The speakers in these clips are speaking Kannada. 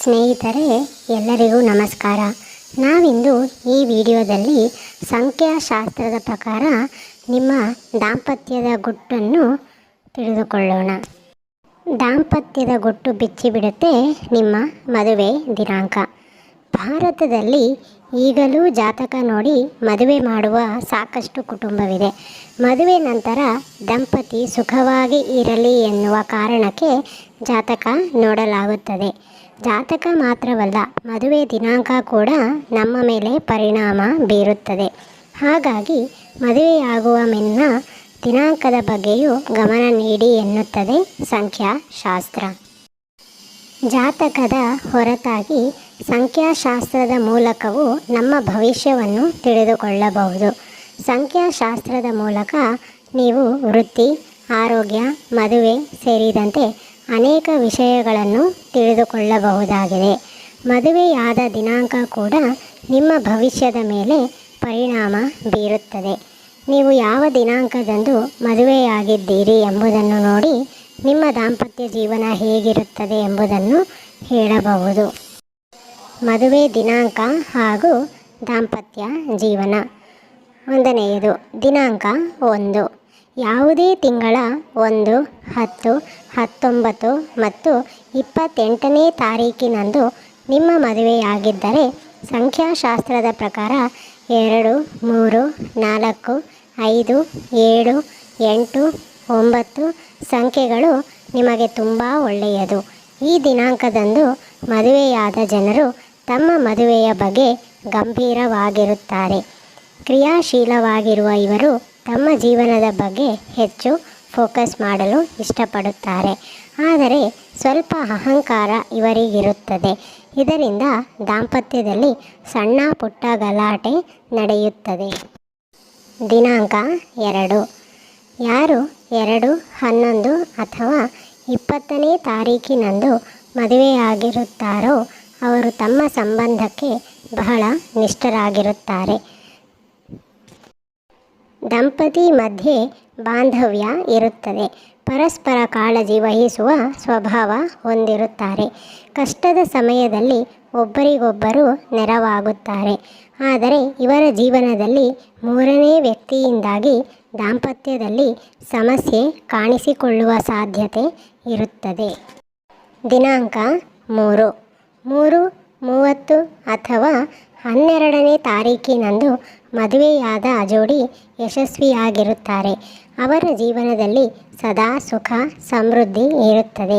ಸ್ನೇಹಿತರೆ, ಎಲ್ಲರಿಗೂ ನಮಸ್ಕಾರ. ನಾವಿಂದು ಈ ವಿಡಿಯೋದಲ್ಲಿ ಸಂಖ್ಯಾಶಾಸ್ತ್ರದ ಪ್ರಕಾರ ನಿಮ್ಮ ದಾಂಪತ್ಯದ ಗುಟ್ಟನ್ನು ತಿಳಿದುಕೊಳ್ಳೋಣ. ದಾಂಪತ್ಯದ ಗುಟ್ಟು ಬಿಚ್ಚಿಬಿಡುತ್ತೆ ನಿಮ್ಮ ಮದುವೆ ದಿನಾಂಕ. ಭಾರತದಲ್ಲಿ ಈಗಲೂ ಜಾತಕ ನೋಡಿ ಮದುವೆ ಮಾಡುವ ಸಾಕಷ್ಟು ಕುಟುಂಬವಿದೆ. ಮದುವೆ ನಂತರ ದಂಪತಿ ಸುಖವಾಗಿ ಇರಲಿ ಎನ್ನುವ ಕಾರಣಕ್ಕೆ ಜಾತಕ ನೋಡಲಾಗುತ್ತದೆ. ಜಾತಕ ಮಾತ್ರವಲ್ಲ, ಮದುವೆ ದಿನಾಂಕ ಕೂಡ ನಮ್ಮ ಮೇಲೆ ಪರಿಣಾಮ ಬೀರುತ್ತದೆ. ಹಾಗಾಗಿ ಮದುವೆಯಾಗುವ ಮುನ್ನ ದಿನಾಂಕದ ಬಗ್ಗೆಯೂ ಗಮನ ನೀಡಿ ಎನ್ನುತ್ತದೆ ಸಂಖ್ಯಾಶಾಸ್ತ್ರ. ಜಾತಕದ ಹೊರತಾಗಿ ಸಂಖ್ಯಾಶಾಸ್ತ್ರದ ಮೂಲಕವೂ ನಮ್ಮ ಭವಿಷ್ಯವನ್ನು ತಿಳಿದುಕೊಳ್ಳಬಹುದು. ಸಂಖ್ಯಾಶಾಸ್ತ್ರದ ಮೂಲಕ ನೀವು ವೃತ್ತಿ, ಆರೋಗ್ಯ, ಮದುವೆ ಸೇರಿದಂತೆ ಅನೇಕ ವಿಷಯಗಳನ್ನು ತಿಳಿದುಕೊಳ್ಳಬಹುದಾಗಿದೆ. ಮದುವೆಯಾದ ದಿನಾಂಕ ಕೂಡ ನಿಮ್ಮ ಭವಿಷ್ಯದ ಮೇಲೆ ಪರಿಣಾಮ ಬೀರುತ್ತದೆ. ನೀವು ಯಾವ ದಿನಾಂಕದಂದು ಮದುವೆಯಾಗಿದ್ದೀರಿ ಎಂಬುದನ್ನು ನೋಡಿ ನಿಮ್ಮ ದಾಂಪತ್ಯ ಜೀವನ ಹೇಗಿರುತ್ತದೆ ಎಂಬುದನ್ನು ಹೇಳಬಹುದು. ಮದುವೆ ದಿನಾಂಕ ಹಾಗೂ ದಾಂಪತ್ಯ ಜೀವನ. ಒಂದನೆಯದು, ದಿನಾಂಕ ಒಂದು. ಯಾವುದೇ ತಿಂಗಳ ಒಂದು, ಹತ್ತು, ಹತ್ತೊಂಬತ್ತು ಮತ್ತು ಇಪ್ಪತ್ತೆಂಟನೇ ತಾರೀಕಿನಂದು ನಿಮ್ಮ ಮದುವೆಯಾಗಿದ್ದರೆ ಸಂಖ್ಯಾಶಾಸ್ತ್ರದ ಪ್ರಕಾರ ಎರಡು, ಮೂರು, ನಾಲ್ಕು, ಐದು, ಏಳು, ಎಂಟು, ಒಂಬತ್ತು ಸಂಖ್ಯೆಗಳು ನಿಮಗೆ ತುಂಬ ಒಳ್ಳೆಯದು. ಈ ದಿನಾಂಕದಂದು ಮದುವೆಯಾದ ಜನರು ತಮ್ಮ ಮದುವೆಯ ಬಗ್ಗೆ ಗಂಭೀರವಾಗಿರುತ್ತಾರೆ. ಕ್ರಿಯಾಶೀಲವಾಗಿರುವ ಇವರು ತಮ್ಮ ಜೀವನದ ಬಗ್ಗೆ ಹೆಚ್ಚು ಫೋಕಸ್ ಮಾಡಲು ಇಷ್ಟಪಡುತ್ತಾರೆ. ಆದರೆ ಸ್ವಲ್ಪ ಅಹಂಕಾರ ಇವರಿಗಿರುತ್ತದೆ. ಇದರಿಂದ ದಾಂಪತ್ಯದಲ್ಲಿ ಸಣ್ಣ ಪುಟ್ಟ ಗಲಾಟೆ ನಡೆಯುತ್ತದೆ. ದಿನಾಂಕ ಎರಡು. ಯಾರು ಎರಡು, ಹನ್ನೊಂದು ಅಥವಾ ಇಪ್ಪತ್ತನೇ ತಾರೀಕಿನಂದು ಮದುವೆಯಾಗಿರುತ್ತಾರೋ, ಅವರು ತಮ್ಮ ಸಂಬಂಧಕ್ಕೆ ಬಹಳ ನಿಷ್ಠರಾಗಿರುತ್ತಾರೆ. ದಂಪತಿ ಮಧ್ಯೆ ಬಾಂಧವ್ಯ ಇರುತ್ತದೆ. ಪರಸ್ಪರ ಕಾಳಜಿ ವಹಿಸುವ ಸ್ವಭಾವ ಹೊಂದಿರುತ್ತಾರೆ. ಕಷ್ಟದ ಸಮಯದಲ್ಲಿ ಒಬ್ಬರಿಗೊಬ್ಬರು ನೆರವಾಗುತ್ತಾರೆ. ಆದರೆ ಇವರ ಜೀವನದಲ್ಲಿ ಮೂರನೇ ವ್ಯಕ್ತಿಯಿಂದಾಗಿ ದಾಂಪತ್ಯದಲ್ಲಿ ಸಮಸ್ಯೆ ಕಾಣಿಸಿಕೊಳ್ಳುವ ಸಾಧ್ಯತೆ ಇರುತ್ತದೆ. ದಿನಾಂಕ ಮೂರು. ಮೂರು, ಮೂವತ್ತು ಅಥವಾ ಹನ್ನೆರಡನೇ ತಾರೀಕಿನಂದು ಮದುವೆಯಾದ ಜೋಡಿ ಯಶಸ್ವಿಯಾಗಿರುತ್ತಾರೆ. ಅವರ ಜೀವನದಲ್ಲಿ ಸದಾ ಸುಖ, ಸಮೃದ್ಧಿ ಇರುತ್ತದೆ.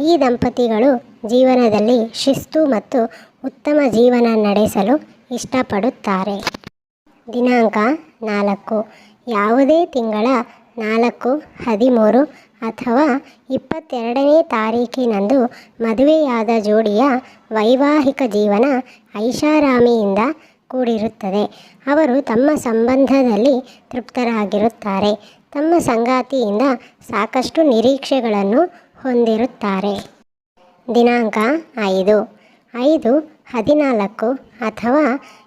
ಈ ದಂಪತಿಗಳು ಜೀವನದಲ್ಲಿ ಶಿಸ್ತು ಮತ್ತು ಉತ್ತಮ ಜೀವನ ನಡೆಸಲು ಇಷ್ಟಪಡುತ್ತಾರೆ. ದಿನಾಂಕ ನಾಲ್ಕು. ಯಾವುದೇ ತಿಂಗಳ ನಾಲ್ಕು, ಹದಿಮೂರು ಅಥವಾ ಇಪ್ಪತ್ತೆರಡನೇ ತಾರೀಕಿನಂದು ಮದುವೆಯಾದ ಜೋಡಿಯ ವೈವಾಹಿಕ ಜೀವನ ಐಷಾರಾಮಿಯಿಂದ ಕೂಡಿರುತ್ತದೆ. ಅವರು ತಮ್ಮ ಸಂಬಂಧದಲ್ಲಿ ತೃಪ್ತರಾಗಿರುತ್ತಾರೆ. ತಮ್ಮ ಸಂಗಾತಿಯಿಂದ ಸಾಕಷ್ಟು ನಿರೀಕ್ಷೆಗಳನ್ನು ಹೊಂದಿರುತ್ತಾರೆ. ದಿನಾಂಕ ಐದು. ಐದು, ಹದಿನಾಲ್ಕು ಅಥವಾ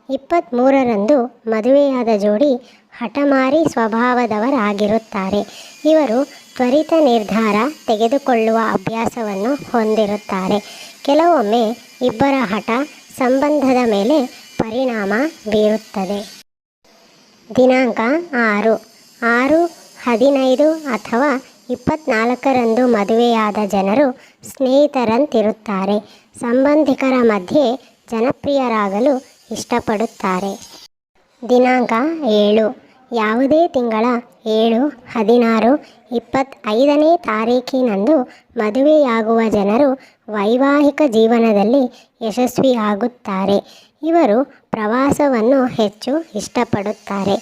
ಇಪ್ಪತ್ತ್ಮೂರರಂದು ಮದುವೆಯಾದ ಜೋಡಿ ಹಠಮಾರಿ ಸ್ವಭಾವದವರಾಗಿರುತ್ತಾರೆ. ಇವರು ತ್ವರಿತ ನಿರ್ಧಾರ ತೆಗೆದುಕೊಳ್ಳುವ ಅಭ್ಯಾಸವನ್ನು ಹೊಂದಿರುತ್ತಾರೆ. ಕೆಲವೊಮ್ಮೆ ಇಬ್ಬರ ಹಠ ಸಂಬಂಧದ ಮೇಲೆ ಪರಿಣಾಮ ಬೀರುತ್ತದೆ. ದಿನಾಂಕ ಆರು. ಆರು, ಹದಿನೈದು ಅಥವಾ ಇಪ್ಪತ್ನಾಲ್ಕರಂದು ಮದುವೆಯಾದ ಜನರು ಸ್ನೇಹಿತರಂತಿರುತ್ತಾರೆ. ಸಂಬಂಧಿಕರ ಮಧ್ಯೆ ಜನಪ್ರಿಯರಾಗಲು ಇಷ್ಟಪಡುತ್ತಾರೆ. ದಿನಾಂಕ ಏಳು. ಯಾವುದೇ ತಿಂಗಳ ಏಳು, ಹದಿನಾರು, ಇಪ್ಪತ್ತೈದನೇ ತಾರೀಕಿನಂದು ಮದುವೆಯಾಗುವ ಜನರು ವೈವಾಹಿಕ ಜೀವನದಲ್ಲಿ ಯಶಸ್ವಿಯಾಗುತ್ತಾರೆ. ಇವರು ಪ್ರವಾಸವನ್ನು ಹೆಚ್ಚು ಇಷ್ಟಪಡುತ್ತಾರೆ.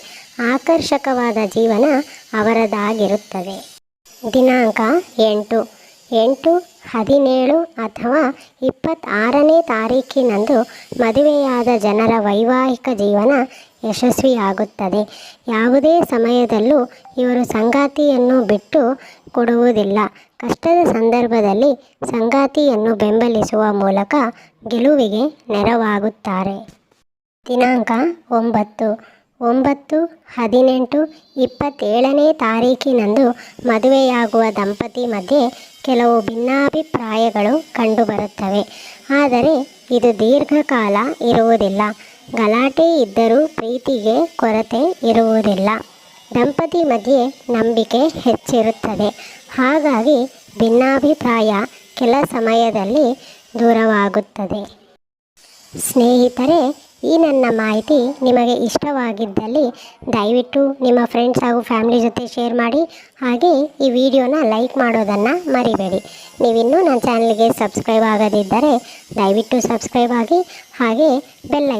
ಆಕರ್ಷಕವಾದ ಜೀವನ ಅವರದಾಗಿರುತ್ತದೆ. ದಿನಾಂಕ ಎಂಟು. ಎಂಟು, ಹದಿನೇಳು ಅಥವಾ ಇಪ್ಪತ್ತಾರನೇ ತಾರೀಕಿನಂದು ಮದುವೆಯಾದ ಜನರ ವೈವಾಹಿಕ ಜೀವನ ಯಶಸ್ವಿಯಾಗುತ್ತದೆ. ಯಾವುದೇ ಸಮಯದಲ್ಲೂ ಇವರು ಸಂಗಾತಿಯನ್ನು ಬಿಟ್ಟು ಕೊಡುವುದಿಲ್ಲ. ಕಷ್ಟದ ಸಂದರ್ಭದಲ್ಲಿ ಸಂಗಾತಿಯನ್ನು ಬೆಂಬಲಿಸುವ ಮೂಲಕ ಗೆಲುವಿಗೆ ನೆರವಾಗುತ್ತಾರೆ. ದಿನಾಂಕ ಒಂಬತ್ತು. ಒಂಬತ್ತು, ಹದಿನೆಂಟು, ಇಪ್ಪತ್ತೇಳನೇ ತಾರೀಕಿನಂದು ಮದುವೆಯಾಗುವ ದಂಪತಿ ಮಧ್ಯೆ ಕೆಲವು ಭಿನ್ನಾಭಿಪ್ರಾಯಗಳು ಕಂಡುಬರುತ್ತವೆ. ಆದರೆ ಇದು ದೀರ್ಘಕಾಲ ಇರುವುದಿಲ್ಲ. ಗಲಾಟೆ ಇದ್ದರೂ ಪ್ರೀತಿಗೆ ಕೊರತೆ ಇರುವುದಿಲ್ಲ. ದಂಪತಿ ಮಧ್ಯೆ ನಂಬಿಕೆ ಹೆಚ್ಚಿರುತ್ತದೆ. ಹಾಗಾಗಿ ಭಿನ್ನಾಭಿಪ್ರಾಯ ಕೆಲ ಸಮಯದಲ್ಲಿ ದೂರವಾಗುತ್ತದೆ. ಸ್ನೇಹಿತರೆ ಈ ನನ್ನ ಮಾಹಿತಿ ನಿಮಗೆ ಇಷ್ಟವಾಗಿದ್ದಲ್ಲಿ ದಯವಿಟ್ಟು ನಿಮ್ಮ ಫ್ರೆಂಡ್ಸ್ ಹಾಗೂ ಫ್ಯಾಮಿಲಿ ಜೊತೆ ಶೇರ್ ಮಾಡಿ, ಹಾಗೆ ಈ ವಿಡಿಯೋನ ಲೈಕ್ ಮಾಡೋದನ್ನು ಮರಿಬೇಡಿ. ನೀವಿನ್ನೂ ನನ್ನ ಚಾನಲ್ಗೆ ಸಬ್ಸ್ಕ್ರೈಬ್ ಆಗದಿದ್ದರೆ ದಯವಿಟ್ಟು ಸಬ್ಸ್ಕ್ರೈಬ್ ಆಗಿ, ಹಾಗೆ ಬೆಲ್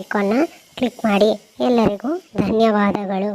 ಕ್ಲಿಕ್ ಮಾಡಿ. ಎಲ್ಲರಿಗೂ ಧನ್ಯವಾದಗಳು.